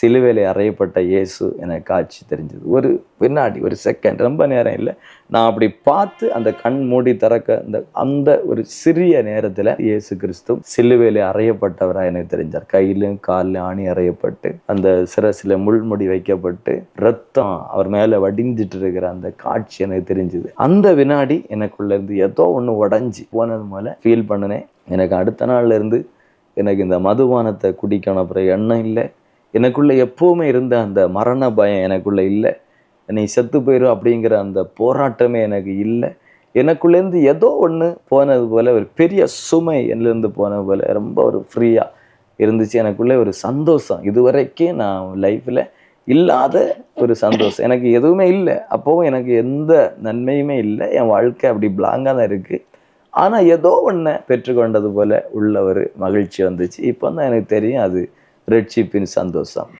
சிலுவேலை அறையப்பட்ட இயேசு எனக்கு காட்சி தெரிஞ்சது. ஒரு வினாடி ஒரு செகண்ட் ரொம்ப நேரம் இல்லை. நான் அப்படி பார்த்து அந்த கண் மூடி திறக்க அந்த அந்த ஒரு சிறிய நேரத்தில் இயேசு கிறிஸ்து சிலுவேலை அறையப்பட்டவராக எனக்கு தெரிஞ்சார். கையிலும் காலிலும் ஆணி அறையப்பட்டு அந்த சிரசில் முள்முடி வைக்கப்பட்டு ரத்தம் அவர் மேலே வடிஞ்சிட்டு இருக்கிற அந்த காட்சி எனக்கு தெரிஞ்சுது. அந்த வினாடி எனக்குள்ளேருந்து ஏதோ ஒன்று உடஞ்சி போனது போல ஃபீல் பண்ணினேன். எனக்கு அடுத்த நாள்லேருந்து எனக்கு இந்த மதுபானத்தை குடிக்கணும் அப்புறம் எண்ணம் இல்லை. எனக்குள்ளே எப்போவுமே இருந்த அந்த மரண பயம் எனக்குள்ளே இல்லை. நீ செத்து போயிடும் அப்படிங்கிற அந்த போராட்டமே எனக்கு இல்லை. எனக்குள்ளேருந்து ஏதோ ஒன்று போனது போல் ஒரு பெரிய சுமை என்னிலேருந்து போனது போல் ரொம்ப ஒரு ஃப்ரீயாக இருந்துச்சு. எனக்குள்ளே ஒரு சந்தோஷம். இதுவரைக்கும் நான் லைஃப்பில் இல்லாத ஒரு சந்தோஷம். எனக்கு எதுவுமே இல்லை. அப்போவும் எனக்கு எந்த நன்மையுமே இல்லை. என் வாழ்க்கை அப்படி பிளாங்காக தான் இருக்குது ஆனால் ஏதோ ஒன்றை பெற்றுக்கொண்டது போல் உள்ள ஒரு மகிழ்ச்சி வந்துச்சு. இப்போ தான் எனக்கு தெரியும் அது ரெட்ஷிப்பின் சந்தோஷம்.